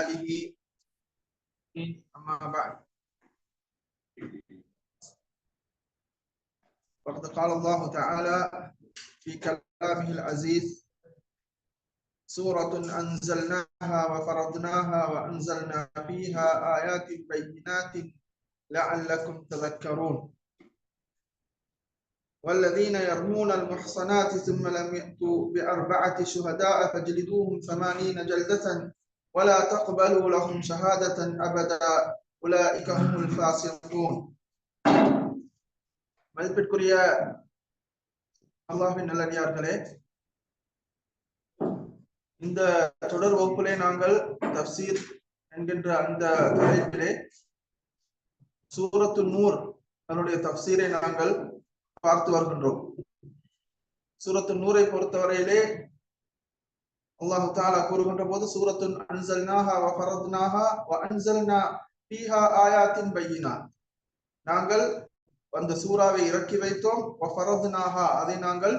آله. أما بعد. وقد قال الله تعالى في كلامه العزيز سورة أنزلناها وفرضناها وأنزلنا فيها آيات بينات لعلكم تذكرون. والذين يرمون المحصنات ثم لم يأتوا بأربعة شهداء فاجلدوهم ثمانين جلدة ولا تقبلوا لهم شهادة أبدا أولئك هم الفاسقون மதிப்பிற்குரிய அல்லாஹின் நல்லடியார்களே இந்த தொடர் வகுப்பிலே நாங்கள் தப்சீர் என்கின்ற அந்த தலைப்பிலே சூரத்து நூர் அதனுடைய தப்சீரை நாங்கள் பார்த்து வருகின்றோம் சூரத்து நூரை பொறுத்தவரையிலே அல்லாஹு தாலா கூறுகின்ற போது சூரத்து அன்சல்னாஹா வ ஃபரத்னாஹா வ அன்சல்னா பீஹா ஆயாத்தின் பையினா. நாங்கள் அந்த சூறாவை இறக்கி வைத்தோம். வ ஃபரத்னாஹா அதை நாங்கள்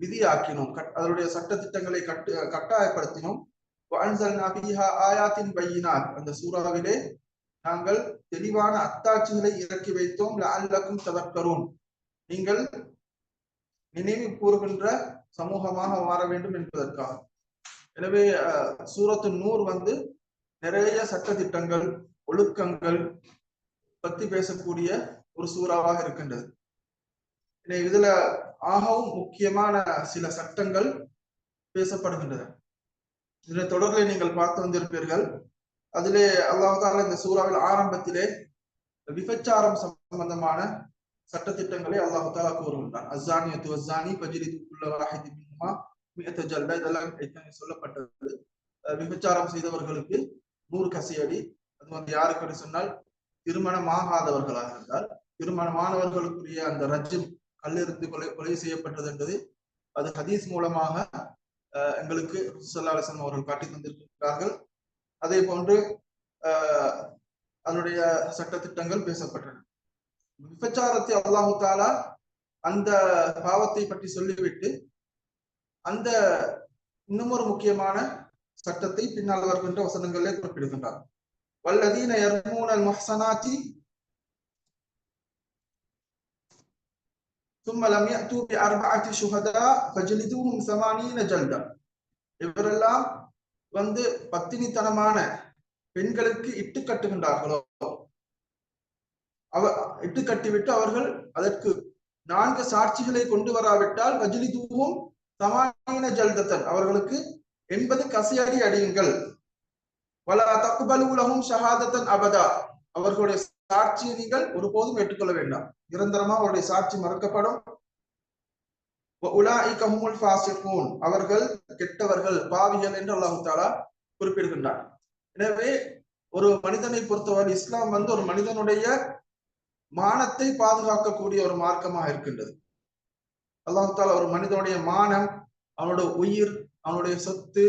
விதியாக்கினோம். அதனுடைய சட்டத்திட்டங்களை கட்டு கட்டாயப்படுத்தினோம். வ அன்சல்னா ஃபீஹா ஆயாத்தின் பையினாத் அந்த சூறாவிலே நாங்கள் தெளிவான அத்தாட்சிகளை இறக்கி வைத்தோம். அல்லக்கும் ததக்கரும் நீங்கள் நினைவு கூறுகின்ற சமூகமாக மாற வேண்டும் என்பதற்காக. எனவே சூரத்து நூர் வந்து நிறைய சட்ட திட்டங்கள் ஒழுக்கங்கள் பத்தி பேசக்கூடிய ஒரு சூறாவாக இருக்கின்றது. இதுல ஆகவும் முக்கியமான சில சட்டங்கள் பேசப்படுகின்றன. இதுல தொடர்களை நீங்கள் பார்த்து வந்திருப்பீர்கள். அதிலே அல்லாஹால இந்த சூறாவில் ஆரம்பத்திலே விபச்சாரம் சம்பந்தமான சட்டத்திட்டங்களை அல்லாஹு தாலா கூறுகின்றான். அஸ்ஸானியத்து வஸ்ஸானி பஜ்ரிது குல்ல இதெல்லாம் சொல்லப்பட்டது. விபச்சாரம் செய்தவர்களுக்கு நூறு கசியடி அது வந்து யாருக்கு சொன்னால் திருமணமாகாதவர்களாக இருந்தால் திருமணமானவர்களுக்குரிய அந்த ரஜிம் கல்லிருந்து கொலை கொலை செய்யப்பட்டது என்பது அது ஹதீஸ் மூலமாக எங்களுக்கு சுல்லாசன் அவர்கள் காட்டி தந்திருக்கிறார்கள். அதே போன்று அதனுடைய சட்டத்திட்டங்கள் பேசப்பட்டன. விபச்சாரத்தை அல்லாஹு தாலா அந்த பாவத்தை பற்றி சொல்லிவிட்டு அந்த இன்னும் ஒரு முக்கியமான சட்டத்தை பின்னால் வருகின்ற வசனங்களே குறிப்பிடுகின்றார் வல்லதீன யர்மூனல் முஹ்சனாத்தி ثم لم يأتوا بأربعة شهداء فجلدوهم ثمانين جلدة இவரெல்லாம் வந்து பத்தினித்தனமான பெண்களுக்கு இட்டு கட்டுகின்றார்களோ அவ இட்டு கட்டிவிட்டு அவர்கள் அதற்கு நான்கு சாட்சிகளை கொண்டு வராவிட்டால் வஜிலி தூவும் சமானின ஜல்தத்தன் அவர்களுக்கு எண்பது கசியடி அடியுங்கள். வல உலகம் ஷஹாதத்தன் அபதா. அவர்களுடைய சாட்சியை நீங்கள் ஒருபோதும் ஏற்றுக்கொள்ள வேண்டாம். நிரந்தரமா அவருடைய சாட்சி மறுக்கப்படும். அவர்கள் கெட்டவர்கள் பாவிகள் என்று அல்லாஹு தாலா குறிப்பிடுகின்றார் எனவே ஒரு மனிதனை பொறுத்தவரை இஸ்லாம் வந்து ஒரு மனிதனுடைய மானத்தை பாதுகாக்கக்கூடிய ஒரு மார்க்கமாக இருக்கின்றது. அல்லாஹால ஒரு மனிதனுடைய மானம் அவனுடைய உயிர் அவனுடைய சொத்து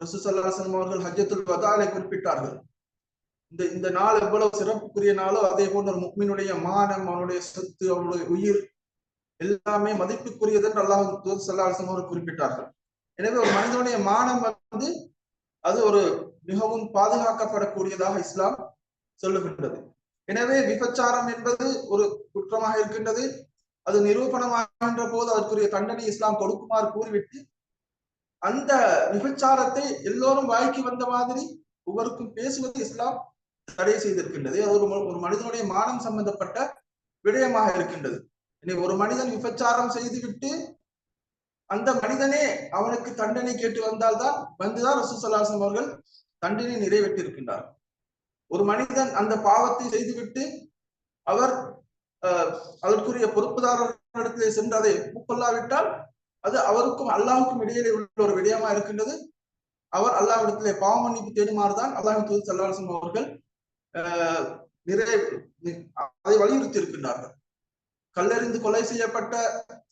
ரசூசல்லாசன் அவர்கள் ஹஜ்ஜத்துல் வதாலை குறிப்பிட்டார்கள். இந்த இந்த நாள் எவ்வளவு சிறப்புக்குரிய நாளோ அதே போன்ற ஒரு முக்மினுடைய மானம் அவனுடைய சொத்து அவனுடைய உயிர் எல்லாமே மதிப்புக்குரியது என்று அல்லாஹ் சல்லாசன் அவர்கள் குறிப்பிட்டார்கள். எனவே ஒரு மனிதனுடைய மானம் வந்து அது ஒரு மிகவும் பாதுகாக்கப்படக்கூடியதாக இஸ்லாம் சொல்லுகின்றது. எனவே விபச்சாரம் என்பது ஒரு குற்றமாக இருக்கின்றது. அது நிரூபணமாகின்ற போது அதற்குரிய தண்டனை இஸ்லாம் கொடுக்குமாறு கூறிவிட்டு அந்த விபச்சாரத்தை எல்லோரும் வாய்க்கு வந்த மாதிரி ஒவ்வொருக்கும் பேசுவது இஸ்லாம் தடை செய்திருக்கின்றது. அது ஒரு ஒரு மனிதனுடைய மானம் சம்பந்தப்பட்ட விடயமாக இருக்கின்றது. ஒரு மனிதன் விபச்சாரம் செய்துவிட்டு அந்த மனிதனே அவனுக்கு தண்டனை கேட்டு வந்தால்தான் வந்துதான் ரசூசல்லாசம் அவர்கள் தண்டனை நிறைவேற்றிருக்கின்றார் ஒரு மனிதன் அந்த பாவத்தை செய்துவிட்டு அவர் அதற்குரிய பொறுப்புதாரர்களிடத்திலே சென்று அதை ஒப்புக்கொள்ளாவிட்டால் அது அவருக்கும் அல்லாவுக்கும் இடையிலே உள்ள ஒரு விடயமா இருக்கின்றது. அவர் அல்லாவிடத்திலே பாவ மன்னிப்பு தேடுமாறுதான் அல்லாஹின் தூது சல்லாசம் அவர்கள் நிறைய அதை வலியுறுத்தி இருக்கின்றார்கள் கல்லறிந்து கொலை செய்யப்பட்ட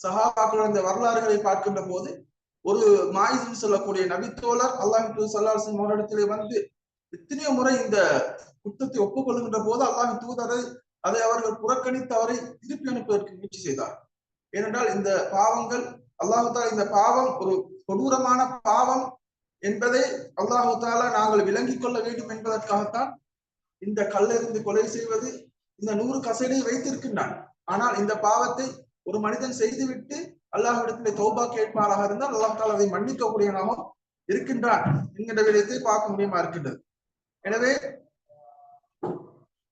சகாபாக்கள் அந்த வரலாறுகளை பார்க்கின்ற போது ஒரு மாயிஸ் சொல்லக்கூடிய நபித்தோழர் அல்லாஹின் தூது சல்லாசம் அவரிடத்திலே வந்து எத்தனையோ முறை இந்த குற்றத்தை ஒப்புக்கொள்கின்ற போது அல்லாஹின் தூதரை அதை அதை அவர்கள் புறக்கணித்து அவரை திருப்பி அனுப்புவதற்கு முயற்சி செய்தார். ஏனென்றால் இந்த பாவங்கள் அல்லாஹால இந்த பாவம் ஒரு கொடூரமான பாவம் என்பதை அல்லாஹு தாலா நாங்கள் விளங்கிக் கொள்ள வேண்டும் என்பதற்காகத்தான் இந்த கல்லெறிந்து கொலை செய்வது இந்த நூறு கசையை வைத்திருக்கின்றான். ஆனால் இந்த பாவத்தை ஒரு மனிதன் செய்துவிட்டு அல்லாஹ்விடத்திலே தௌபா கேட்பாராக இருந்தால் அல்லாஹ் தாலா அதை மன்னிக்கக்கூடியவனாகவும் இருக்கின்றான் என்கின்ற விடயத்தை பார்க்க முடியுமா இருக்கின்றது. எனவே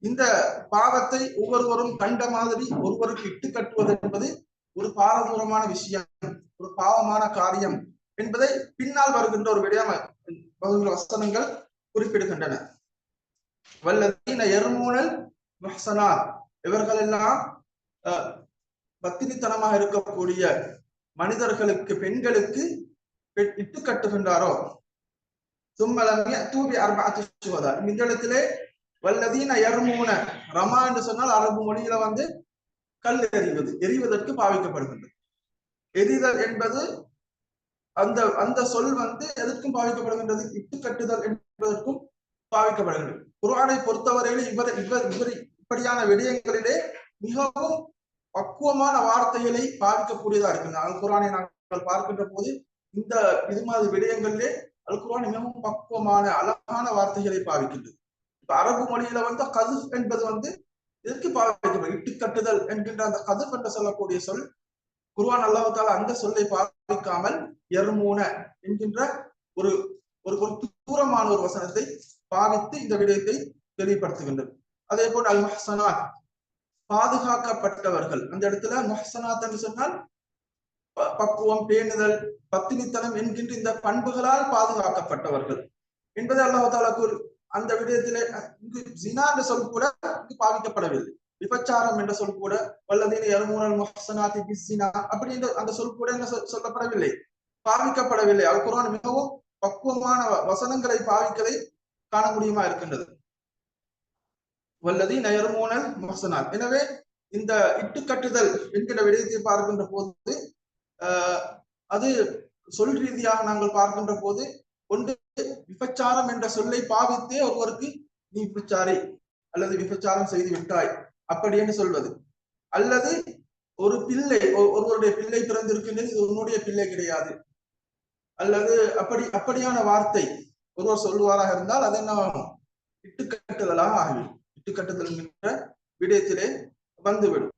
இந்த பாவத்தை ஒவ்வொருவரும் கண்ட மாதிரி ஒருவருக்கு இட்டு கட்டுவது என்பது ஒரு பாரதூரமான விஷயம் ஒரு பாவமான காரியம் என்பதை பின்னால் வருகின்ற ஒரு விடயம் வசனங்கள் குறிப்பிடுகின்றன. வல்லதீன எருமூனல் மஹசனார் இவர்கள் எல்லாம் அஹ், பத்தினித்தனமாக இருக்கக்கூடிய மனிதர்களுக்கு பெண்களுக்கு இட்டு கட்டுகின்றாரோ? தும்மலமிய தூபி அர்பாத்து சுவதா. இந்த இடத்திலே வல்லதீன எருமூன ரமா என்று சொன்னால் அரபு மொழியில வந்து கல் எறிவது எறிவதற்கு பாவிக்கப்படுகின்றது. எரிதல் என்பது அந்த அந்த சொல் வந்து எதற்கும் பாவிக்கப்படுகின்றது? இட்டு கட்டுதல் என்பதற்கும் பாவிக்கப்படுகின்றது. குரானை பொறுத்தவரையில் இவர் இவர் இவர் இப்படியான விடயங்களிலே மிகவும் பக்குவமான வார்த்தைகளை பாவிக்கக்கூடியதா இருக்கின்றன அல் குரானை நாங்கள் பார்க்கின்ற போது இந்த இது மாதிரி விடயங்களிலே அல் குரான் மிகவும் பக்குவமான அழகான வார்த்தைகளை பாவிக்கின்றது. இப்ப அரபு மொழியில வந்து கது என்பது வந்து இதற்கு பாவிக்கப்படும் இட்டு கட்டுதல் என்கின்ற அந்த கது என்று சொல்லக்கூடிய சொல் குருவான் அல்லாஹால அந்த சொல்லை பாவிக்காமல் எர்மூன என்கின்ற ஒரு ஒரு ஒரு தூரமான ஒரு வசனத்தை பாவித்து இந்த விடயத்தை தெளிவுபடுத்துகின்றது அதே போல் அல் மஹசனாத் பாதுகாக்கப்பட்டவர்கள். அந்த இடத்துல மஹசனாத் என்று சொன்னால் பக்குவம் பேணுதல் பத்தினித்தனம் என்கின்ற இந்த பண்புகளால் பாதுகாக்கப்பட்டவர்கள். என்பதை அல்லாஹால தாலா கூறு அந்த விடயத்திலே இங்கு ஜினா என்ற சொல் கூட இங்கு பாவிக்கப்படவில்லை. விபச்சாரம் என்ற சொல் கூட வல்லதீன எருமூனல் பிஸ்ஸினா அப்படி அந்த சொல் கூட என்ன சொல்லப்படவில்லை. பாவிக்கப்படவில்லை. அல் குரான் மிகவும் பக்குவமான வசனங்களை பாவிக்கதை காண முடியுமா இருக்கின்றது. வல்லதி நயர்மூனல் முஹ்சனாத் எனவே இந்த இட்டுக்கட்டுதல் என்கிற விடயத்தை பார்க்கின்ற போது ஆஹ், அது சொல் ரீதியாக நாங்கள் பார்க்கின்ற போது ஒன்று விபச்சாரம் என்ற சொல்லை பாவித்தே ஒருவருக்கு நீ விபச்சாரி அல்லது விபச்சாரம் செய்து விட்டாய். அப்படி என்று சொல்வது. அல்லது ஒரு பிள்ளை ஒ- ஒருவருடைய பிள்ளை பிறந்திருக்கின்றது இது உன்னுடைய பிள்ளை கிடையாது. அல்லது அப்படி அப்படியான வார்த்தை ஒருவர் சொல்லுவாராக இருந்தால் அது என்ன ஆகும் இட்டுக்கட்டுதலாக ஆகிவிடும் இட்டுக்கட்டுதல் என்கின்ற விடயத்திலே வந்துவிடும்.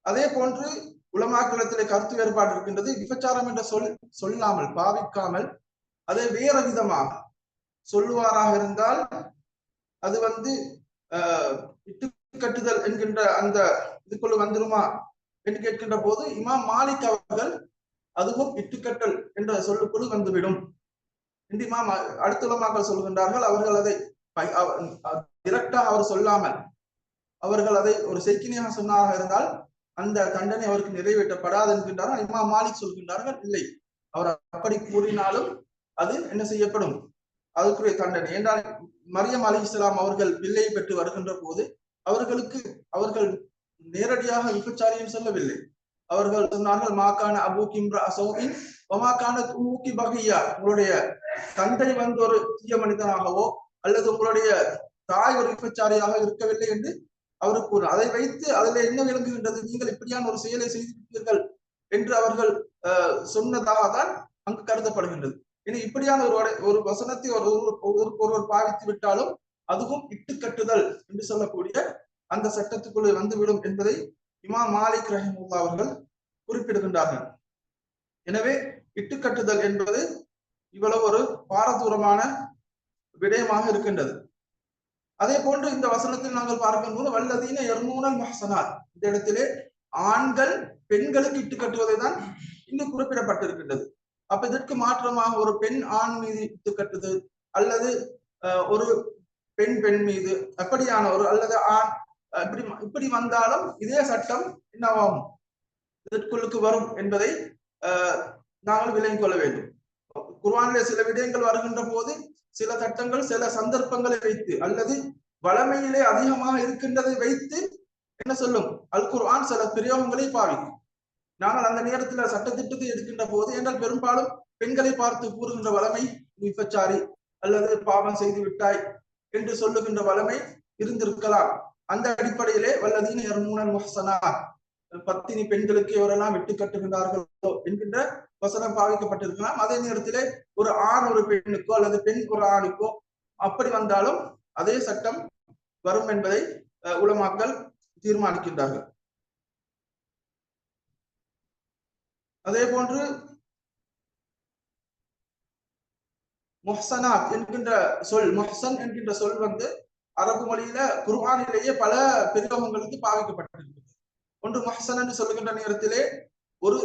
அதே போன்று உலமாக்களத்திலே கருத்து வேறுபாடு இருக்கின்றது. விபச்சாரம் என்ற சொல் சொல்லாமல் பாவிக்காமல் அதை வேற விதமாக சொல்லுவாராக இருந்தால் அது வந்து ஆஹ் இட்டுக்கட்டுதல் என்கின்ற அந்த இதுக்குள்ள வந்துருமா என்று கேட்கின்ற போது இமாம் மாலிக் அவர்கள் அதுவும் இட்டுக்கட்டல் என்ற சொல்லுக்குள் வந்துவிடும் என்று இமாம் அ- சொல்கின்றார்கள். அவர்கள் அதை டிரெக்டா அவர் சொல்லாமல் அவர்கள் அதை ஒரு செய்கினியாக சொன்னாராக இருந்தால் அந்த தண்டனை அவருக்கு நிறைவேற்றப்படாது என்கின்றார்கள். இமாம் மாலிக் சொல்கின்றார்கள் இல்லை. அவர் அப்படி கூறினாலும் அது என்ன செய்யப்படும்? அதுக்குரிய தண்டனை. என்றால் மரியம் அலி இஸ்லாம் அவர்கள் பிள்ளையை பெற்று வருகின்ற போது அவர்களுக்கு அவர்கள் நேரடியாக விபச்சாரியம் சொல்லவில்லை. அவர்கள் சொன்னார்கள் மாக்கான அபு கிம்ரா அசோகின் ஒமாக்கான தூக்கி பகையா. உங்களுடைய தந்தை வந்து ஒரு தீய மனிதனாகவோ அல்லது உங்களுடைய தாய் ஒரு விபச்சாரியாக இருக்கவில்லை என்று அவர் கூறு அதை வைத்து அதில் என்ன விளங்குகின்றது? நீங்கள் இப்படியான ஒரு செயலை செய்து விட்டீர்கள் என்று அவர்கள் அஹ், சொன்னதாக தான் அங்கு கருதப்படுகின்றது. இனி இப்படியான ஒரு ஒரு வசனத்தை ஒரு ஒரு- ஒருவர் பாவித்து விட்டாலும் அதுவும் இட்டுக்கட்டுதல் என்று சொல்லக்கூடிய அந்த சட்டத்துக்குள்ளே வந்துவிடும் என்பதை இமாம் மாலிக் ரஹிமுல்லா அவர்கள் குறிப்பிடுகின்றார்கள். எனவே இட்டுக்கட்டுதல் என்பது இவ்வளவு ஒரு பாரதூரமான விடயமாக இருக்கின்றது. அதே போன்று இந்த வசனத்தில் நாங்கள் பார்க்கும்போது வல்லதீன எர்மூனல் மஹசனார் இந்த இடத்திலே ஆண்கள் பெண்களுக்கு இட்டு கட்டுவதை தான் இங்கு குறிப்பிடப்பட்டிருக்கின்றது. அப்ப இதற்கு மாற்றமாக ஒரு பெண் ஆண் மீது இட்டு கட்டுது அல்லது அஹ், ஒரு பெண் பெண் மீது அப்படியான ஒரு அல்லது ஆண் இப்படி இப்படி வந்தாலும் இதே சட்டம் என்னவாகும்? இதற்குள்ளுக்கு வரும் என்பதை நாங்கள் விளங்கிக் கொள்ள வேண்டும். குர்வானிலே சில விடயங்கள் வருகின்ற போது சில சட்டங்கள் சில சந்தர்ப்பங்களை வைத்து அல்லது வளமையிலே அதிகமாக இருக்கின்றதை வைத்து என்ன சொல்லும்? அல் குர்ஆன் சில பிரயோகங்களை பாவிக்கும். நாங்கள் அந்த நேரத்துல சட்டத்திட்டத்தை எடுக்கின்ற போது என்றால் பெரும்பாலும் பெண்களை பார்த்து கூறுகின்ற வளமை நீ விபச்சாரி அல்லது பாவம் செய்து விட்டாய் என்று சொல்லுகின்ற வளமை இருந்திருக்கலாம். அந்த அடிப்படையிலே வல்லதீன் எர்மூனன் முஹ்சனா பத்தினி பெண்களுக்கு எவரெல்லாம் வெட்டி கட்டுகின்றார்களோ என்கின்ற வசனம் பாவிக்கப்பட்டிருக்கலாம். அதே நேரத்திலே ஒரு ஆண் ஒரு பெண்ணுக்கோ அல்லது பெண் ஒரு ஆணுக்கோ அப்படி வந்தாலும் அதே சட்டம் வரும் என்பதை உலமாக்கல் தீர்மானிக்கின்றார்கள். அதே போன்று மொஹசனாத் என்கின்ற சொல் மொஹசன் என்கின்ற சொல் வந்து அரபு மொழியில குர்ஆனிலேயே பல பிரயோகங்களுக்கு பாவிக்கப்பட்டிருக்கிறது ஒன்று மொஹசன் என்று சொல்லுகின்ற நேரத்திலே ஒரு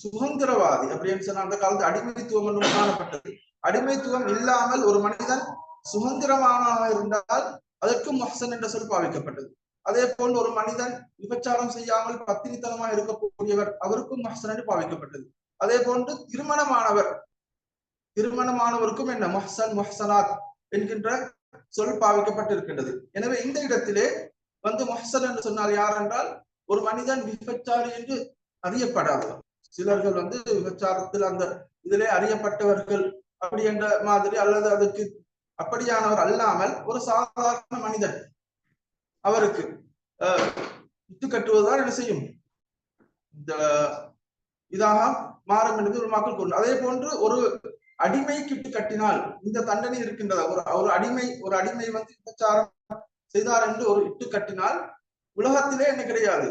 சுதந்திரவாதி அப்படின்னு சொன்ன அந்த காலத்து அடிமைத்துவம் என்று காணப்பட்டது. அடிமைத்துவம் இல்லாமல் ஒரு மனிதன் சுதந்திரமானவனாக இருந்தால் அதற்கு மொஹசன் என்ற சொல் பாவிக்கப்பட்டது. அதே போன்று ஒரு மனிதன் விபச்சாரம் செய்யாமல் பத்தினித்தனமாக இருக்கக்கூடியவர் அவருக்கும் மஹசன் என்று பாவிக்கப்பட்டது. அதே போன்று திருமணமானவர் திருமணமானவருக்கும் என்ன? மஹசன் மஹசனாத் என்கின்ற சொல் பாவிக்கப்பட்டிருக்கின்றது. எனவே இந்த இடத்திலே வந்து மொஹசன் என்று சொன்னால் யார் என்றால் ஒரு மனிதன் விபச்சாரி என்று அறியப்படாதவர். சிலர்கள் வந்து விபச்சாரத்தில் அந்த இதிலே அறியப்பட்டவர்கள் அப்படி என்ற மாதிரி அல்லது அதுக்கு அப்படியானவர் அல்லாமல் ஒரு சாதாரண மனிதன் அவருக்கு இட்டு கட்டுவதுதான் என்ன செய்யும்? இந்த இதாக மாறும் என்று ஒரு மக்கள் கூறும் அதே போன்று ஒரு அடிமை கிட்டு கட்டினால் இந்த தண்டனை இருக்கின்றதா? ஒரு ஒரு அடிமை ஒரு அடிமை வந்து விபச்சாரம் செய்தார் என்று ஒரு இட்டு கட்டினால் உலகத்திலே என்ன கிடையாது?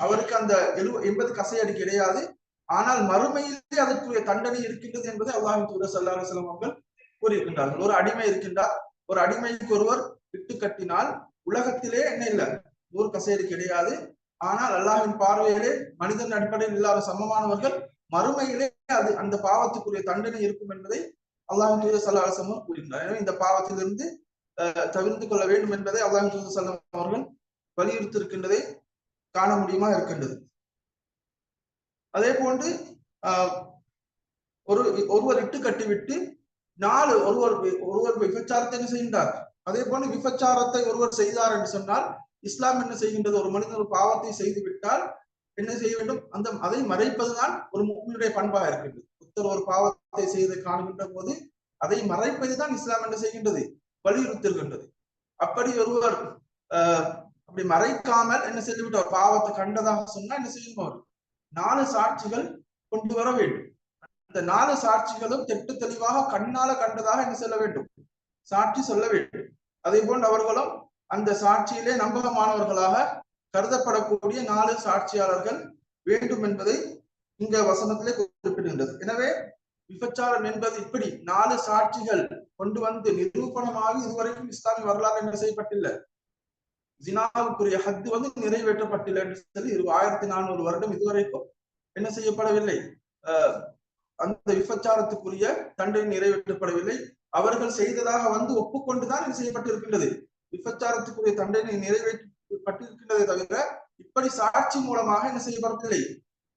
அவருக்கு அந்த எழு எண்பது கசையடி கிடையாது. ஆனால் மறுமையிலே அதற்குரிய தண்டனை இருக்கின்றது என்பதை அல்லாஹின் தூர சல்லா அலுவலம் அவர்கள் கூறியிருக்கின்றார்கள். ஒரு அடிமை இருக்கின்றார். ஒரு அடிமைக்கு ஒருவர் இட்டு கட்டினால் உலகத்திலே என்ன இல்லை? ஊர் கசேரி கிடையாது. ஆனால் அல்லாஹின் பார்வையிலே மனிதன் அடிப்படையில் இல்லாத சமமானவர்கள் மறுமையிலே அது அந்த பாவத்துக்குரிய தண்டனை இருக்கும் என்பதை அல்லாஹின் தூய சல்லாசமும் கூறுகின்றார் எனவே இந்த பாவத்திலிருந்து தவிர்த்து கொள்ள வேண்டும் என்பதை அல்லாஹின் தூய சல்லம் அவர்கள் வலியுறுத்தி இருக்கின்றதை காண முடியுமா இருக்கின்றது? அதே போன்று ஒரு ஒருவர் இட்டு கட்டிவிட்டு நாலு ஒருவர் ஒருவர் விபச்சாரத்தை செய்கின்றார்? அதே போல விபச்சாரத்தை ஒருவர் செய்தார் என்று சொன்னால் இஸ்லாம் என்ன செய்கின்றது? ஒரு மனிதன் ஒரு பாவத்தை செய்து விட்டால் என்ன செய்ய வேண்டும்? அந்த அதை மறைப்பதுதான் ஒரு முக்மனுடைய பண்பாக இருக்கின்றது. புத்தர் ஒரு பாவத்தை செய்து காணுகின்ற போது அதை மறைப்பதுதான் இஸ்லாம் என்ன செய்கின்றது? வலியுறுத்திருக்கின்றது அப்படி ஒருவர் அஹ் அப்படி மறைக்காமல் என்ன செய்து விட்டார் பாவத்தை கண்டதாக சொன்னா என்ன செய்யணும் அவர் நாலு சாட்சிகள் கொண்டு வர வேண்டும். அந்த நாலு சாட்சிகளும் தெட்டு தெளிவாக கண்ணால கண்டதாக என்ன செல்ல வேண்டும்? சாட்சி சொல்ல வேண்டும். அதே போன்று அவர்களும் அந்த சாட்சியிலே நம்பகமானவர்களாக கருதப்படக்கூடிய நாலு சாட்சியாளர்கள் வேண்டும் என்பதை இங்க வசனத்திலே குறிப்பிடுகின்றது. எனவே விபச்சாரம் என்பது இப்படி நாலு சாட்சிகள் கொண்டு வந்து நிரூபணமாகி இதுவரைக்கும் இஸ்லாமிய வரலாறு என்ன செய்யப்பட்டில்லை? ஜினாவுக்குரிய ஹத்து வந்து நிறைவேற்றப்பட்டில்லை என்று சொல்லி இரு ஆயிரத்தி நானூறு வருடம் இதுவரைக்கும் என்ன செய்யப்படவில்லை? அந்த விபச்சாரத்துக்குரிய தண்டனை நிறைவேற்றப்படவில்லை. அவர்கள் செய்ததாக வந்து ஒப்புக்கொண்டுதான் இது செய்யப்பட்டிருக்கின்றது. விபச்சாரத்துக்குரிய தண்டனை நிறைவேற்றப்பட்டிருக்கின்றதை தவிர இப்படி சாட்சி மூலமாக என்ன செய்யப்படவில்லை.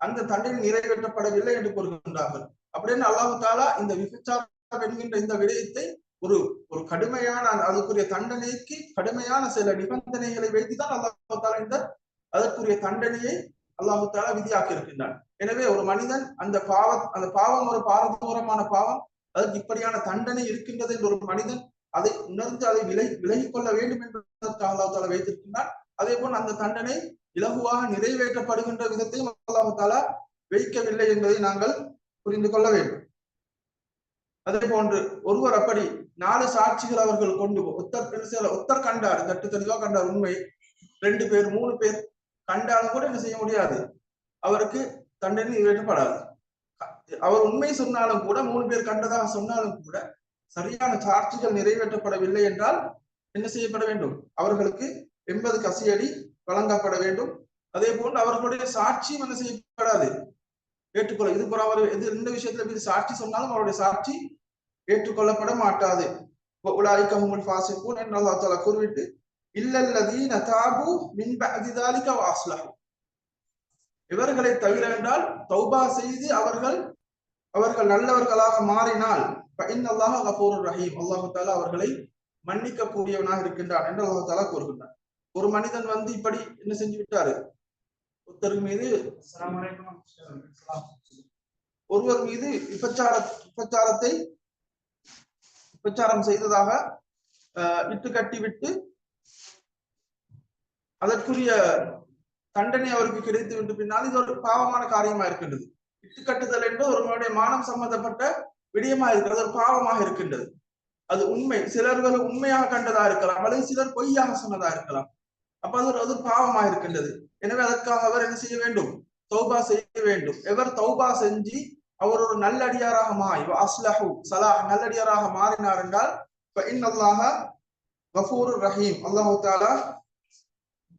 அந்த தண்டனை நிறைவேற்றப்படவில்லை என்று கூறுகின்றார்கள். அப்படின்னு அல்லாஹு தாலா இந்த விபச்சாரம் என்கின்ற இந்த விடயத்தை ஒரு ஒரு கடுமையான அதுக்குரிய தண்டனைக்கு கடுமையான சில நிபந்தனைகளை வைத்துதான் அல்லாஹு தாலா இந்த அதற்குரிய தண்டனையை அல்லாஹு தாலா விதியாக்கி இருக்கின்றான் எனவே ஒரு மனிதன் அந்த பாவ அந்த பாவம் ஒரு பாரதூரமான பாவம் அதற்கு இப்படியான தண்டனை இருக்கின்றது என்று ஒரு மனிதன் அதை உணர்ந்து அதை விலகி விலகிக் கொள்ள வேண்டும் என்று அல்லாஹு தாலா வைத்திருக்கின்றான். அதே போல் அந்த தண்டனை இலகுவாக நிறைவேற்றப்படுகின்ற விதத்தையும் அல்லாஹு தாலா வைக்கவில்லை என்பதை நாங்கள் புரிந்து கொள்ள வேண்டும். அதே போன்று ஒருவர் அப்படி நாலு சாட்சிகள் அவர்கள் கொண்டு ஒத்தர் பெருசில ஒத்தர் கண்டார் தட்டு தெளிவாக கண்டார் உண்மை. ரெண்டு பேர் மூணு பேர் கண்டாலும் கூட என்ன செய்ய முடியாது. அவருக்கு தண்டனை நிறைவேற்றப்படாது. அவர் உண்மை சொன்னாலும் கூட மூணு பேர் கண்டதாக சொன்னாலும் கூட சரியான சாட்சிகள் நிறைவேற்றப்படவில்லை என்றால் என்ன செய்யப்பட வேண்டும் அவர்களுக்கு எண்பது கசியடி வழங்கப்பட வேண்டும் அதே போன்று அவர்களுடைய சாட்சியும் என்ன செய்யப்படாது ஏற்றுக்கொள்ள இது போல அவர் இது இந்த விஷயத்துல மீது சாட்சி சொன்னாலும் அவருடைய சாட்சி ஏற்றுக்கொள்ளப்பட மாட்டாது உலாய்கமுல் ஃபாசிகூன் என்று அல்லாஹ் தஆலா கூறிவிட்டு இல்லல்லதீன தாபு மின் பஅதி ذلك வாஸ்லஹு இவர்களை தவிர என்றால் தௌபா செய்து அவர்கள் அவர்கள் நல்லவர்களாக மாறினால் இன்னல்லாஹ கபூர் ரஹீம் அல்லாஹு தாலா அவர்களை மன்னிக்க கூடியவனாக இருக்கின்றான் என்று அல்லாஹு தாலா கூறுகின்றான். ஒரு மனிதன் வந்து இப்படி என்ன செஞ்சு விட்டாரு? ஒருத்தர் மீது ஒருவர் மீது விபச்சார விபச்சாரத்தை விபச்சாரம் செய்ததாக இட்டு கட்டி விட்டு அதற்குரிய தண்டனை அவருக்கு கிடைத்து விட்டு பின்னால் இது ஒரு பாவமான காரியமா இருக்கின்றது. இட்டுக்கட்டுதல் என்பது ஒருவனுடைய மானம் சம்பந்தப்பட்ட விடயமா இருக்கிறது ஒரு பாவமாக இருக்கின்றது. அது உண்மை. சிலர்கள் உண்மையாக கண்டதா இருக்கலாம் அல்லது சிலர் பொய்யாக சொன்னதா இருக்கலாம். அப்ப அது ஒரு அது பாவமாக இருக்கின்றது. எனவே அதற்காக அவர் என்ன செய்ய வேண்டும்? தௌபா செய்ய வேண்டும். எவர் தௌபா செஞ்சு அவர் ஒரு நல்லடியாராக மாறி அஸ்லஹு சலாஹ் நல்லடியாராக மாறினார் என்றால் இன்னல்லாக கஃபூர் ரஹீம். அல்லாஹு தாலா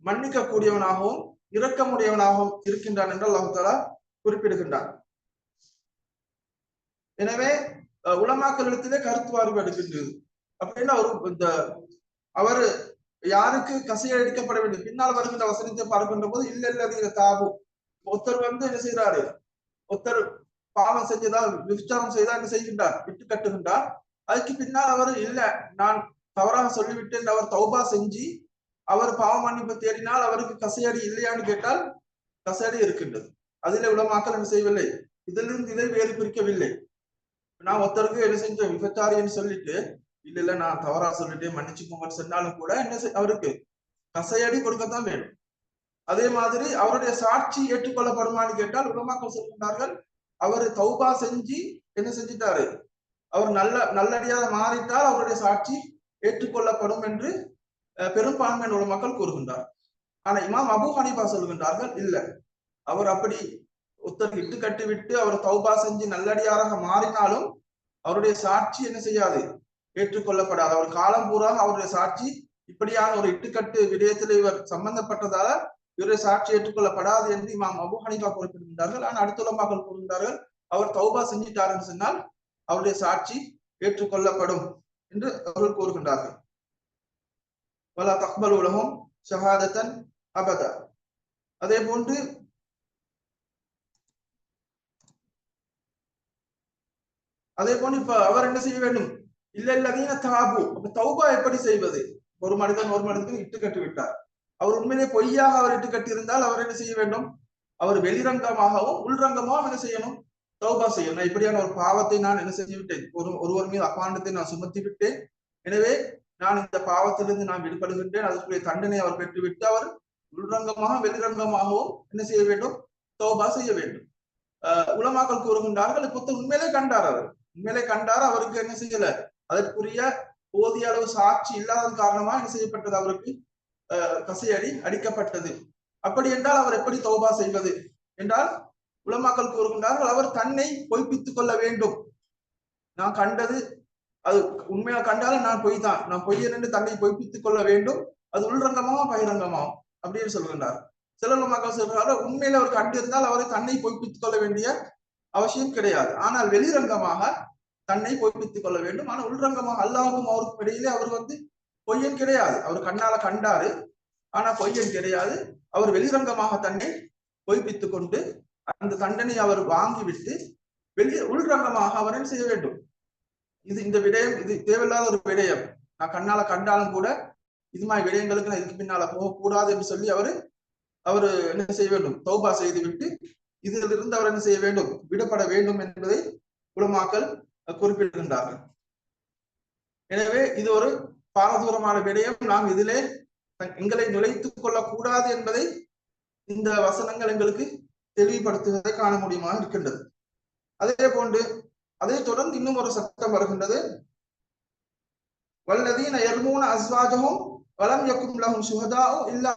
மன்னிக்க கூடியவனாகவும் இரக்கமுடையவனாகவும் இருக்கின்றான் என்று அல்லாஹு தாலா குறிப்பிடுகின்றார். எனவே உலமாக்களிடத்திலே கருத்து வாரிவு எடுக்கின்றது. அப்படின்னா ஒரு இந்த அவர் யாருக்கு கசையடிக்கப்பட வேண்டும்? பின்னால் வருகின்ற வசனத்தை பார்க்கின்ற போது இல்ல இல்ல தாபு. ஒருத்தர் வந்து என்ன செய்யறாரு ஒருத்தர் பாவம் செஞ்சதா விபச்சாரம் செய்தா என்ன செய்கின்றார்? விட்டு கட்டுகின்றார். அதுக்கு பின்னால் அவர் இல்ல நான் தவறாக சொல்லிவிட்டேன் அவர் தௌபா செஞ்சு அவர் பாவ மன்னிப்பு தேடினால் அவருக்கு கசையடி இல்லையான்னு கேட்டால் கசையடி இருக்கின்றது. அதில் உலமாக்கல் என்ன செய்யவில்லை. இதிலிருந்து இதை வேறு பிரிக்கவில்லை. நான் ஒருத்தருக்கு என்ன செஞ்சேன் விபச்சாரின்னு சொல்லிட்டு இல்ல இல்ல நான் தவறா சொல்லிட்டு மன்னிச்சுக்கோங்கன்னு சொன்னாலும் கூட என்ன அவருக்கு கசையடி கொடுக்கத்தான் வேணும். அதே மாதிரி அவருடைய சாட்சி ஏற்றுக்கொள்ளப்படுமான்னு கேட்டால் உலமாக்கள் சொல்கின்றார்கள் அவர் தௌபா செஞ்சு என்ன செஞ்சிட்டாரு? அவர் நல்ல நல்லடியாக மாறிட்டால் அவருடைய சாட்சி ஏற்றுக்கொள்ளப்படும் என்று பெரும்பான்மையான உள்ள மக்கள் கூறுகின்றார். ஆனா இமாம் அபு ஹனிபா சொல்கின்றார்கள் இல்ல அவர் அப்படி ஒருத்தர் இட்டு கட்டி விட்டு அவர் தௌபா செஞ்சு நல்லடியாராக மாறினாலும் அவருடைய சாட்சி என்ன செய்யாது? ஏற்றுக்கொள்ளப்படாது. அவர் காலம் பூரா அவருடைய சாட்சி இப்படியான ஒரு இட்டுக்கட்டு விடயத்தில் இவர் சம்பந்தப்பட்டதால இவருடைய சாட்சி ஏற்றுக்கொள்ளப்படாது என்று இமாம் அபு ஹனிஃபா குறிப்பிட்டிருந்தார்கள். ஆனால் அடுத்துள்ள மக்கள் கூறுகின்றார்கள் அவர் தௌபா செஞ்சிட்டாருன்னு சொன்னால் அவருடைய சாட்சி ஏற்றுக்கொள்ளப்படும் என்று அவர்கள் கூறுகின்றார்கள். பல தக்பல் உலகம் ஷஹாதத்தன் அபத. அதே போன்று அதே போன்று இப்ப அவர் என்ன செய்ய வேண்டும்? இல்ல இல்லதீன தாபு. அப்ப தௌபா எப்படி செய்வது? ஒரு மனிதன் ஒரு மனிதனுக்கு இட்டு கட்டி விட்டார். அவர் உண்மையிலே பொய்யாக அவர் இட்டு கட்டி இருந்தால் அவர் என்ன செய்ய வேண்டும்? அவர் வெளிரங்கமாகவும் உள்ரங்கமாகவும் என்ன செய்யணும்? தௌபா செய்யணும். நான் இப்படியான ஒரு பாவத்தை நான் என்ன செய்து விட்டேன் ஒரு ஒருவர் மீது அபாண்டத்தை நான் சுமத்தி விட்டேன் எனவே நான் இந்த பாவத்திலிருந்து நான் விடுபடுகின்றேன். அதற்குரிய தண்டனை அவர் பெற்றுவிட்டு அவர் உள்ரங்கமாக வெளிரங்கமாகவும் என்ன செய்ய வேண்டும்? தௌபா செய்ய வேண்டும். உலமாக்கள் கூறுகின்றார்கள் புத்த உண்மையிலே கண்டார் அவர். உண்மையிலே கண்டார் அவருக்கு என்ன செய்யல? அதற்குரிய போதிய அளவு சாட்சி இல்லாத காரணமா என்ன செய்யப்பட்டது? அவருக்கு கசையடி அடிக்கப்பட்டது. அப்படி என்றால் அவர் எப்படி தௌபா செய்வது? என்றால் உலமாக்கள் கூறுகின்றார்கள் அவர் தன்னை பொய்ப்பித்துக் கொள்ள வேண்டும். நான் கண்டது அது உண்மையா கண்டாலும் நான் பொய் தான் நான் பொய்யன் என்று தன்னை பொய்ப்பித்துக் கொள்ள வேண்டும். அது உள்ரங்கமாவும் பகிரங்கமாவும் அப்படின்னு சொல்கின்றார். சில மக்கள் சொல்றாரு உண்மையில அவர் கண்டிருந்தால் அவரை தன்னை பொய்ப்பித்துக் கொள்ள வேண்டிய அவசியம் கிடையாது. ஆனால் வெளிரங்கமாக தன்னை பொய்ப்பித்துக் கொள்ள வேண்டும். ஆனால் உள்ரங்கமாக அல்லாஹும் அவருக்கும் இடையிலே அவர் வந்து பொய்யன் கிடையாது. அவர் கண்ணால கண்டாரு. ஆனா பொய்யன் கிடையாது. அவர் வெளிரங்கமாக தன்னை பொய்ப்பித்துக் கொண்டு அந்த தண்டனை அவர் வாங்கிவிட்டு வெளி உள்ரங்கமாக அவர் செய்ய வேண்டும்? இது இந்த விடயம் இது தேவையில்லாத ஒரு விடயம். நான் கண்ணால கண்டாலும் கூட இது மாதிரி விடயங்களுக்கு நான் இதுக்கு பின்னால போகக்கூடாது என்று சொல்லி அவரு அவரு என்ன செய்ய வேண்டும்? தௌபா செய்து விட்டு இதிலிருந்து அவர் என்ன செய்ய வேண்டும்? விடப்பட வேண்டும் என்பதை குலமாக்கல் குறிப்பிடுகின்றார்கள். எனவே இது ஒரு பாரதூரமான விடயம். நாம் இதிலே எங்களை நுழைத்துக் கொள்ளக்கூடாது என்பதை இந்த வசனங்கள் எங்களுக்கு தெளிவுபடுத்துவதை காண முடியுமா இருக்கின்றது. அதே போன்று அதை தொடர்ந்து இன்னும் ஒரு சட்டம் வருகின்றது. வல்லதீன எர்மூன அஸ்வாஜகும் வலம் யக்கும் லகும் சுகதாவும் இல்லா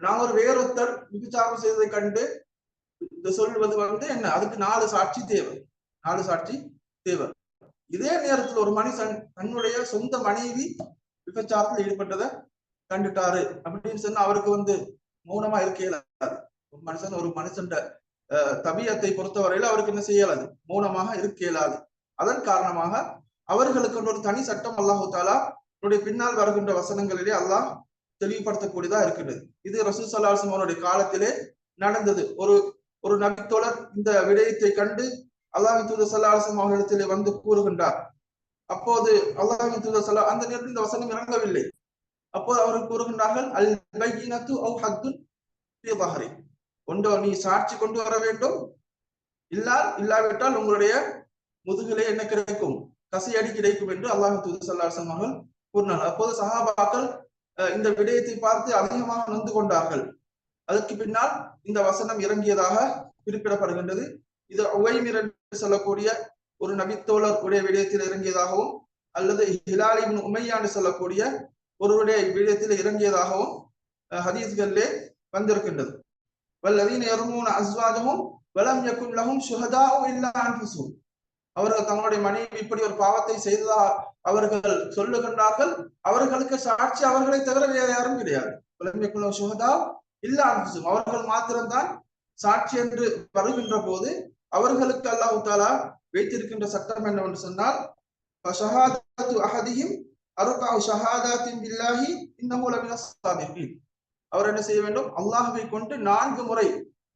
நான் ஒரு வேறொத்தர் விபச்சாரம் செய்ததை கண்டு இந்த சொல்வது வந்து என்ன? அதுக்கு நாலு சாட்சி தேவை. நாலு சாட்சி தேவை. இதே நேரத்தில் ஒரு மனுஷன் தன்னுடைய சொந்த மனைவி விபச்சாரத்தில் ஈடுபட்டதை கண்டுட்டாரு அப்படின்னு சொன்னா அவருக்கு வந்து மௌனமா இருக்க இயலாது. ஒரு மனுஷன் ஒரு மனுஷன் தபியத்தை பொறுத்தவரையில அவருக்கு என்ன செய்யலாது மௌனமாக இருக்க இயலாது. அதன் காரணமாக அவர்களுக்கு ஒரு தனி சட்டம் அல்லாஹு தாலா பின்னால் வருகின்ற வசனங்களிலே அல்லாஹ் தெளிவுபடுத்தக்கூடியதா இருக்கின்றது இது ரசூல் சல்லாஹ் அவருடைய காலத்திலே நடந்தது. ஒரு ஒரு நபித்தோழர் இந்த விடயத்தை கண்டு அல்லாஹின் தூத சல்லாசம் அவர்களிடத்திலே வந்து கூறுகின்றார். அப்போது அல்லாஹின் தூத சல்லா அந்த நேரத்தில் இந்த வசனம் இறங்கவில்லை. அப்போது அவர்கள் கூறுகின்றார்கள் அல் பையினத்து ஹத்துன் பஹரி ஒன்றோ நீ சாட்சி கொண்டு வர வேண்டும். இல்லா இல்லாவிட்டால் உங்களுடைய முதுகிலே என்ன கிடைக்கும்? கசையடி கிடைக்கும் என்று அல்லாஹ் தூது சல்லாஹம் அவர்கள் கூறினார் அப்போது சஹாபாக்கள் இந்த விடயத்தை பார்த்து அதிகமாக நொந்து கொண்டார்கள். அதற்கு பின்னால் இந்த வசனம் இறங்கியதாக குறிப்பிடப்படுகின்றது. இது உவைமிர் என்று சொல்லக்கூடிய ஒரு நபித்தோழர் உடைய விடயத்தில் இறங்கியதாகவும் அல்லது ஹிலாலிபின் உமையாண்டு சொல்லக்கூடிய ஒருவருடைய விடயத்தில் இறங்கியதாகவும் ஹதீஸ்களிலே வந்திருக்கின்றது. வல்லதீன் எருமூன அஸ்வாஜமும் வலம் யக்கும் லஹும் சுகதாவும் இல்லா அன்புசும் அவர்கள் தங்களுடைய மனைவி இப்படி ஒரு பாவத்தை செய்ததா அவர்கள் சொல்லுகின்றார்கள் அவர்களுக்கு சாட்சி அவர்களை தவிர வேறு யாரும் கிடையாது. வலம் யக்கும் சுகதா இல்ல அன்புசும் அவர்கள் மாத்திரம்தான் சாட்சி என்று வருகின்ற போது அவர்களுக்கு அல்லாஹு தாலா வைத்திருக்கின்ற சட்டம் என்னவென்று சொன்னால் அஹதியும் அருகாவு ஷஹாதாத்தின் பில்லாஹி இன்னமும் மூலம் அவர் என்ன செய்ய வேண்டும்? அல்லாஹுவை கொண்டு நான்கு முறை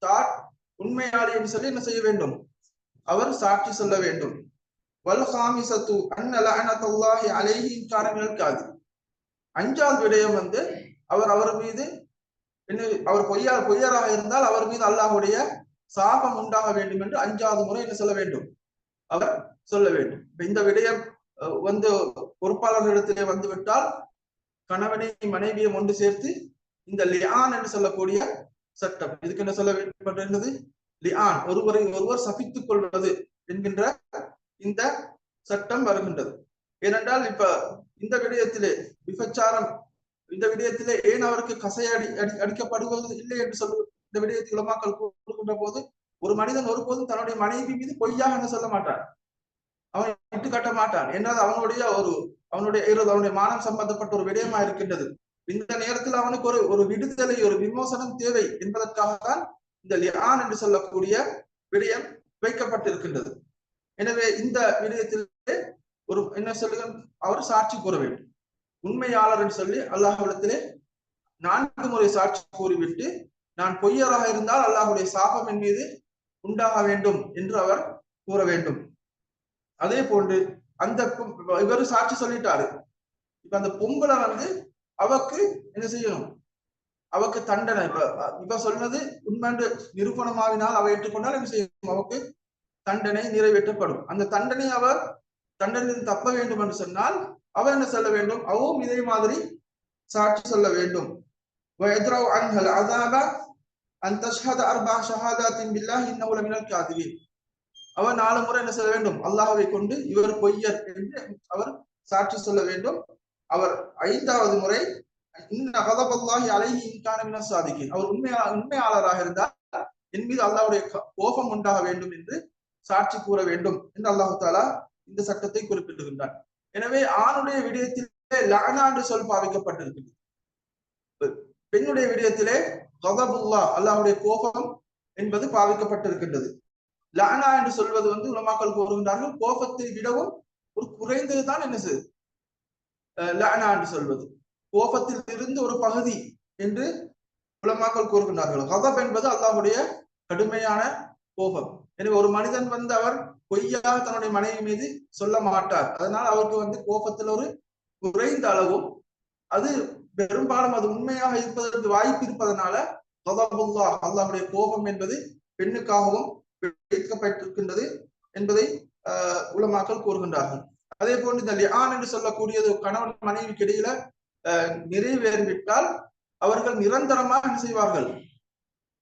தாட் உண்மையாளி என்று சொல்லி என்ன செய்ய வேண்டும்? அவர் சாட்சி சொல்ல வேண்டும். வல் ஹாமிசத்து அன்ன அல்லாஹி அலைஹி காரமினல் இருக்காது அஞ்சாவது விடயம் வந்து அவர் அவர் மீது அவர் பொய்யா பொய்யராக இருந்தால் அவர் மீது அல்லாஹுடைய சாபம் உண்டாக வேண்டும் என்று அஞ்சாவது முறை என்ன சொல்ல வேண்டும்? அவர் சொல்ல வேண்டும். இந்த விடயம் வந்து பொறுப்பாளர்களிடத்திலே வந்துவிட்டால் கணவனை மனைவியை ஒன்று சேர்த்து இந்த லியான் என்று சொல்லக்கூடிய சட்டம். இதுக்கு என்ன சொல்ல வேண்டப்பட்டிருந்தது லியான் ஒருவரை ஒருவர் சபித்துக் கொள்வது என்கின்ற இந்த சட்டம் வருகின்றது. ஏனென்றால் இப்ப இந்த விடயத்திலே விபச்சாரம் இந்த விடயத்திலே ஏன் அவருக்கு கசையடி அடி அடிக்கப்படுவது இல்லை என்று சொல்லு இந்த விடயத்தை உலமாக்கள் கூறுகின்ற போது ஒரு மனிதன் ஒருபோதும் தன்னுடைய மனைவி மீது பொய்யாக என்ன சொல்ல மாட்டான்? அவன் இட்டு கட்ட மாட்டான். என்றால் அவனுடைய ஒரு அவனுடைய அவனுடைய மானம் சம்பந்தப்பட்ட ஒரு விடயமா இருக்கின்றது. இந்த நேரத்தில் அவனுக்கு ஒரு ஒரு விடுதலை ஒரு விமோசனம் தேவை என்பதற்காக தான் இந்த லியான் என்று சொல்லக்கூடிய விடயம் வைக்கப்பட்டிருக்கின்றது. எனவே இந்த விடயத்திலே ஒரு என்ன சொல்லுங்கள் அவர் சாட்சி கூற வேண்டும். உண்மையாளர் என்று சொல்லி அல்லாஹிடத்திலே நான்கு முறை சாட்சி கூறிவிட்டு நான் பொய்யராக இருந்தால் அல்லாஹுடைய சாபம் என் மீது உண்டாக வேண்டும் என்று அவர் கூற வேண்டும். அதே போன்று அந்த இவரு சாட்சி சொல்லிட்டாரு. இப்ப அந்த பொம்பளை வந்து அவக்கு என்ன செய்யணும்? அவக்கு தண்டனை. இப்ப இப்ப சொன்னது உண்மைன்று நிரூபணமாவினால் அவ ஏற்றுக்கொண்டால் என்ன செய்யும்? அவக்கு தண்டனை நிறைவேற்றப்படும். அந்த தண்டனை அவர் தண்டனையில் தப்ப வேண்டும் என்று சொன்னால் அவ என்ன சொல்ல வேண்டும்? அவும் இதே மாதிரி சாட்சி சொல்ல வேண்டும். அந்த அவர் நாலு முறை என்ன செய்ய வேண்டும்? அல்லாஹாவை கொண்டு இவர் பொய்யர் என்று அவர் சாட்சி சொல்ல வேண்டும். அவர் ஐந்தாவது முறை அவர் உண்மையா உண்மையாளராக இருந்தால் என் மீது அல்லாவுடைய கோபம் உண்டாக வேண்டும் என்று சாட்சி கூற வேண்டும் என்று அல்லாஹு தாலா இந்த சட்டத்தை குறிப்பிட்டிருக்கின்றார் எனவே ஆணுடைய விடயத்திலே லானா என்று சொல் பாவிக்கப்பட்டிருக்கிறது. பெண்ணுடைய விடயத்திலே கதபுல்லா அல்லாஹுடைய கோபம் என்பது பாவிக்கப்பட்டிருக்கின்றது. லானா என்று சொல்வது வந்து உலமாக்கள் கூறுகின்றார்கள் கோபத்தை விடவும் ஒரு குறைந்ததுதான் என்ன செய்யுது லானா என்று சொல்வது. கோபத்தில் இருந்து ஒரு பகுதி என்று உலமாக்கள் கூறுகின்றார்கள். கதப் என்பது அல்லாஹுடைய கடுமையான கோபம். எனவே ஒரு மனிதன் வந்து அவர் பொய்யாக தன்னுடைய மனைவி மீது சொல்ல மாட்டார். அதனால் அவருக்கு வந்து கோபத்தில் ஒரு குறைந்த அளவும் அது பெரும்பாலும் அது உண்மையாக இருப்பதற்கு வாய்ப்பு இருப்பதனால கதபுல்லா அல்லாஹுடைய கோபம் என்பது பெண்ணுக்காகவும் வைக்கப்பட்டிருக்கின்றது என்பதை உலமாக்கள் கூறுகின்றார்கள். அதே போன்று இந்த லியான் என்று சொல்லக்கூடியது கணவன் மனைவிக்கு இடையில நிறைவேறிவிட்டால் அவர்கள் நிரந்தரமாக என்ன செய்வார்கள்?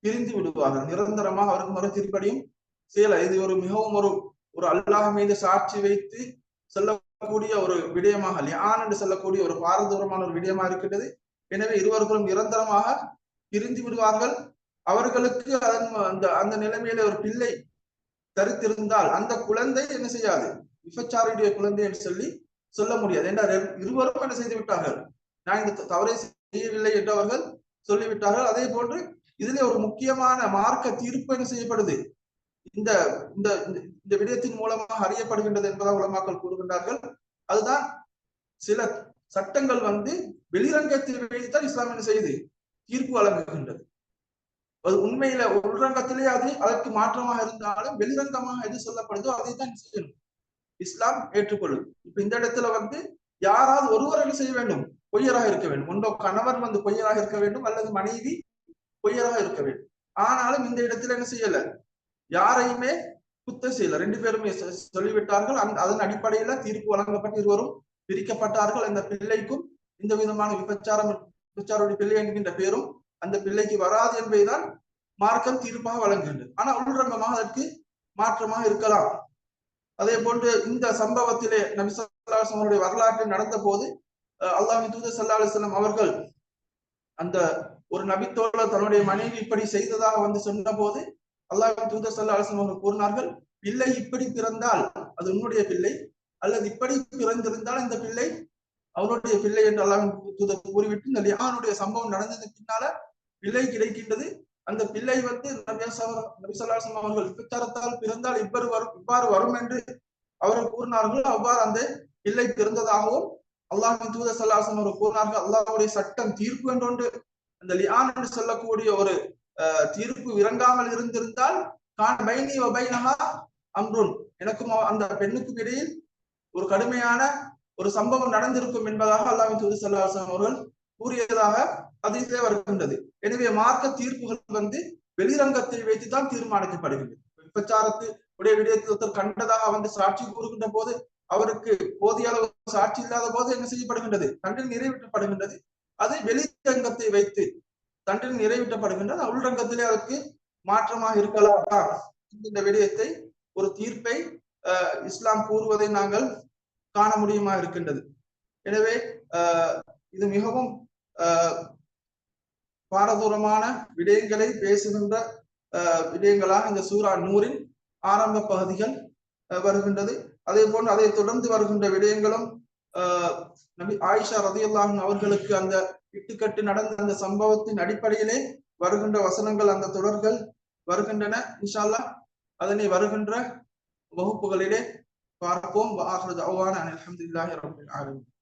பிரிந்து விடுவார்கள். நிரந்தரமாக அவருக்கு மறுத்திருப்படியும் செய்யல இது ஒரு மிகவும் ஒரு ஒரு அல்லாஹ் மீது சாட்சி வைத்து சொல்லக்கூடிய ஒரு விடயமாக லியான் என்று சொல்லக்கூடிய ஒரு பாரதூரமான ஒரு விடயமா இருக்கின்றது. எனவே இருவர்களும் நிரந்தரமாக பிரிந்து விடுவார்கள். அவர்களுக்கு அதன் அந்த அந்த நிலைமையில ஒரு பிள்ளை தரித்திருந்தால் அந்த குழந்தை என்ன செய்யாது? விபச்சாரியுடைய குழந்தை என்று சொல்லி சொல்ல முடியாது. என்றால் இருவரும் என்ன செய்து விட்டார்கள்? நான் இந்த தவறை செய்யவில்லை என்று அவர்கள் சொல்லிவிட்டார்கள். அதே போன்று இதுல ஒரு முக்கியமான மார்க்க தீர்ப்பு என்ன செய்யப்படுது? இந்த இந்த இந்த விடயத்தின் மூலமாக அறியப்படுகின்றது என்பதாக உலமாக்கள் கூறுகின்றார்கள். அதுதான் சில சட்டங்கள் வந்து வெளிரங்கத்தில் வைத்துதான் இஸ்லாம் என்ன தீர்ப்பு வழங்குகின்றது. அது உண்மையில உள்ரங்கத்திலே அது அதற்கு மாற்றமாக இருந்தாலும் வெளிரங்கமாக எது சொல்லப்படுதோ அதை தான் செய்யணும்? இஸ்லாம் ஏற்றுக்கொள்ளும். இப்ப இந்த இடத்துல வந்து யாராவது ஒருவர் என்ன செய்ய வேண்டும்? பொய்யராக இருக்க வேண்டும். ஒன்றோ கணவன் வந்து பொய்யராக இருக்க வேண்டும். அல்லது மனைவி பொய்யராக இருக்க வேண்டும். ஆனாலும் இந்த இடத்துல என்ன செய்யல? யாரையுமே குத்த செய்யல. ரெண்டு பேருமே சொல்லிவிட்டார்கள். அந்த அதன் அடிப்படையில தீர்ப்பு வழங்கப்பட்டு இருவரும் பிரிக்கப்பட்டார்கள். அந்த பிள்ளைக்கும் இந்த விதமான விபச்சாரம் விபச்சாரோட பிள்ளை என்கின்ற பேரும் அந்த பிள்ளைக்கு வராது என்பதுதான் மார்க்கம் தீர்ப்பாக வழங்குகின்றது. ஆனா உள்ரங்கமாக அதற்கு மாற்றமாக இருக்கலாம். அதே போன்று இந்த சம்பவத்திலே நபிசல்லாசனுடைய வரலாற்றில் நடந்த போது அல்லாஹின் தூத சல்லா அலிஸ்லாம் அவர்கள் அந்த ஒரு நபித்தோழர் தன்னுடைய மனைவி இப்படி செய்ததாக வந்து சொன்ன போது அல்லாஹ் தூதர் சல்லா அலசன் அவர்கள் கூறினார்கள் பிள்ளை இப்படி பிறந்தால் அது உன்னுடைய பிள்ளை அல்லது இப்படி பிறந்திருந்தால் இந்த பிள்ளை அவருடைய பிள்ளை என்று அல்லாவின் தூதர் கூறிவிட்டு இந்த லியானுடைய சம்பவம் நடந்தது பின்னால பிள்ளை கிடைக்கின்றது. அந்த பிள்ளை வந்து நபிசல்லாசம் அவர்கள் விபச்சாரத்தால் பிறந்தால் இவ்வாறு வரும் இவ்வாறு வரும் என்று அவர்கள் கூறினார்கள். அவ்வாறு அந்த பிள்ளை பிறந்ததாகவும் அல்லாஹின் தூதர் சல்லாசம் அவர்கள் கூறினார்கள். அல்லாஹுடைய சட்டம் தீர்ப்பு என்று அந்த லியான் என்று சொல்லக்கூடிய ஒரு தீர்ப்பு இறங்காமல் இருந்திருந்தால் கான் பைனி அம்ருன். எனக்கும் அந்த பெண்ணுக்கும் இடையில் ஒரு கடுமையான ஒரு சம்பவம் நடந்திருக்கும் என்பதாக அல்லாஹின் தூது சல்லாசம் அவர்கள் கூறியதாக அதிலே வருகின்றது. எனவே மார்க்க தீர்ப்புகள் வந்து வெளிரங்கத்தை வைத்துதான் தீர்மானிக்கப்படுகின்றது. விபச்சாரத்து உடைய விடயத்தில் ஒருத்தர் கண்டதாக வந்து சாட்சி கூறுகின்ற போது அவருக்கு போதிய அளவு சாட்சி இல்லாத போது என்ன செய்யப்படுகின்றது? தண்டில் நிறைவேற்றப்படுகின்றது. அது வெளிரங்கத்தை வைத்து தண்டில் நிறைவேற்றப்படுகின்றது. உள்ரங்கத்திலே அதற்கு மாற்றமாக இருக்கலாம். இந்த விடயத்தை ஒரு தீர்ப்பை இஸ்லாம் கூறுவதை நாங்கள் காண முடியுமா இருக்கின்றது. எனவே இது மிகவும் பாரதூரமான விடயங்களை பேசுகின்ற விடயங்களாக இந்த சூரா நூறின் ஆரம்ப பகுதிகள் வருகின்றது. அதே போன்று அதை தொடர்ந்து வருகின்ற விடயங்களும் நபி ஆயிஷா ரதியுல்லாஹன் அவர்களுக்கு அந்த இட்டுக்கட்டு நடந்த அந்த சம்பவத்தின் அடிப்படையிலே வருகின்ற வசனங்கள் அந்த தொடர்கள் வருகின்றன. இன்ஷால்லா அதனை வருகின்ற வகுப்புகளிலே பார்ப்போம். வாஹர் ரபுல் ஆலமீன்.